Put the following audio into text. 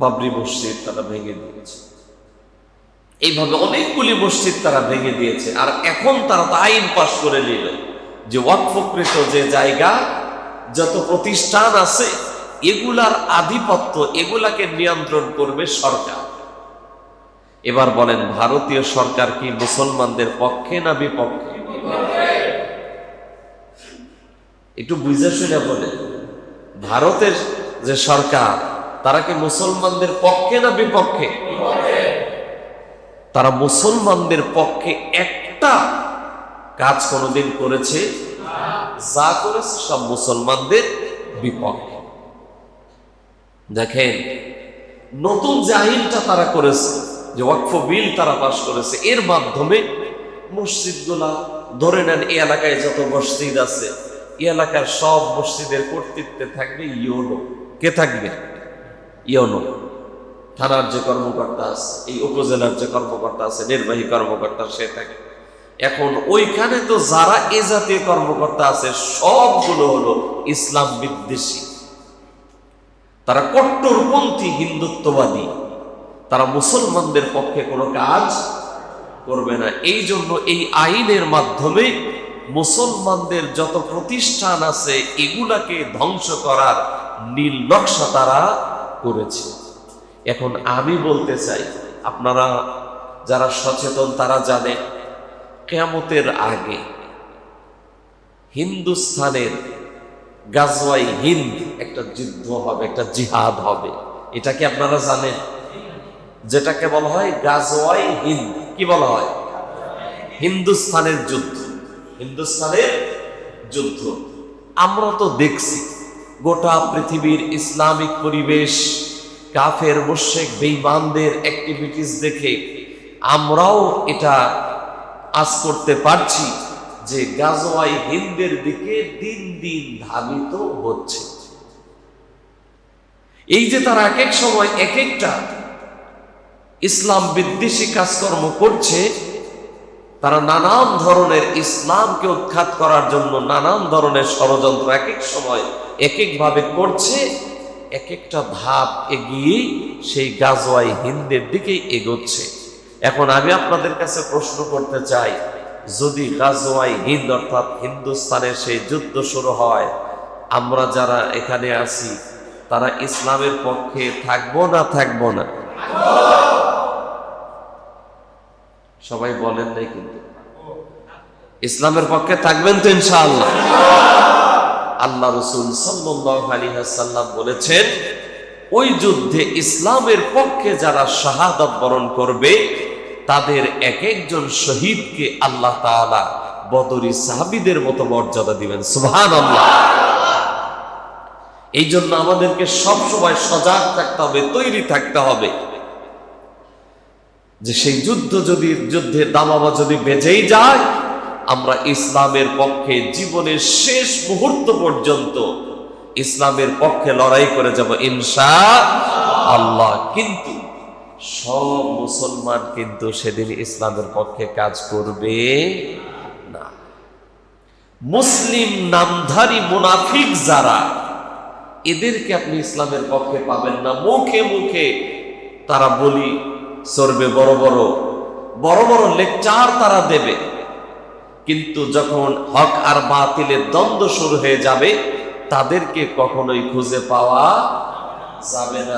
বাবরি মসজিদ তারা ভেঙে দিয়েছে। এইভাবে অনেকগুলি মসজিদ তারা ভেঙে দিয়েছে। আর এখন তারা তো আইন পাশ করে নিল যে ওয়াকফকৃত যে জায়গা, যত প্রতিষ্ঠান আছে, এগুলার আধিপত্য, এগুলাকে নিয়ন্ত্রণ করবে সরকার। এবার বলেন, ভারতীয় সরকার কি মুসলমানদের পক্ষে না বিপক্ষে? একটু বুঝে শুনে বলে ভারতের যে সরকার তারা কি মুসলমানদের পক্ষে না বিপক্ষে? তারা মুসলমানদের পক্ষে একটা কাজ কোনোদিন করেছে? যা করেছে সব মুসলমানদের বিপক্ষে। দেখেন, নতুন আইনটা তারা করেছে, যে ওয়াকফ বিল তারা পাশ করেছে। এর মাধ্যমে মসজিদগুলা, ধরে নেন এই এলাকায় যত মসজিদ আছে এলাকার সব মসজিদের কর্তৃত্বে থাকবে ইয়োনো কে থাকবে? ইয়োনো থানার যে কর্মকর্তা আছে, এই উপজেলার যে কর্মকর্তা আছে, নির্বাহী কর্মকর্তা সে থাকে। এখন ওইখানে তো যারা এ জাতীয় কর্মকর্তা আছে, সবগুলো হলো ইসলাম বিদ্বেষী। তারা কট্টরপন্থী হিন্দুত্ববাদী। তারা মুসলমানদের পক্ষে কোনো কাজ করবে না। এই জন্য এই আইনের মাধ্যমে মুসলমানদের যত প্রতিষ্ঠান আছে, এগুলাকে ধ্বংস করার নীল নকশা তারা করেছে। এখন আমি বলতে চাই, আপনারা যারা সচেতন, তারা জানে, কেয়ামতের আগে হিন্দুস্থানের গাজওয়াই হিন্দ একটা যুদ্ধ হবে, একটা জিহাদ হবে। এটা কি আপনারা জানেন? যেটাকে বলা হয় গাজওয়াই হিন্দ। কি বলা হয়? হিন্দুস্থানের যুদ্ধ। হিন্দুস্থানের যুদ্ধ। আমরা তো দেখছি গোটা পৃথিবীর ইসলামিক পরিবেশ, কাফের মোশেক বেইমানদের অ্যাক্টিভিটিস দেখে আমরাও এটা আজ করতে পারছি যে গাজওয়াই হিন্দের দিকে দিন দিন ধাবিত হচ্ছে। এই যে তারা এক এক সময় এক একটা ইসলাম বিদ্বেষী কাজকর্ম করছে, তারা নানান ধরনের ইসলামকে উৎখাত করার জন্য নানান ধরনের ষড়যন্ত্র এক এক সময় এক এক ভাবে করছে এক একটা ধাপ এগিয়ে সেই গাজওয়াই হিন্দের দিকেই এগোচ্ছে। এখন আমি আপনাদের কাছে প্রশ্ন করতে চাই, যদি গাজওয়াই হিন্দ অর্থাৎ হিন্দুস্তানের সেই যুদ্ধ শুরু হয়, আমরা যারা এখানে আছি, তারা ইসলামের পক্ষে থাকব না থাকব না? সবাই বলেন নাই কিন্তু। ইসলামের পক্ষে থাকবেন তো ইনশাআল্লাহ। আল্লাহ রসুল সাল্লাম বলেছেন, ওই যুদ্ধে ইসলামের পক্ষে যারা শাহাদত বরণ করবে, তাদের এক একজন শহীদকে আল্লাহ বদরি সাহাবিদের মতো মর্যাদা দিবেন। সুবহান আল্লাহ এই জন্য আমাদেরকে সবসময় সজাগ থাকতে হবে, তৈরি থাকতে হবে। যে সেই যুদ্ধ যদি যুদ্ধের দামামা যদি বেজেই যায় আমরা ইসলামের পক্ষে জীবনের শেষ মুহূর্ত পর্যন্ত ইসলামের পক্ষে লড়াই করে যাব ইনশা আল্লাহ। কিন্তু সব মুসলমান কিন্তু সেদিন ইসলামের পক্ষে কাজ করবে না। মুসলিম নামধারী মুনাফিক যারা, এদেরকে আপনি ইসলামের পক্ষে পাবেন না। মুখে মুখে তারা বলি সরবে বড় বড় বড় বড় লেকচার তারা দেবে। কিন্তু যখন হক আর বাতিলের দ্বন্দ্ব শুরু হয়ে যাবে, তাদেরকে কখনোই খুঁজে পাওয়া যাবে না।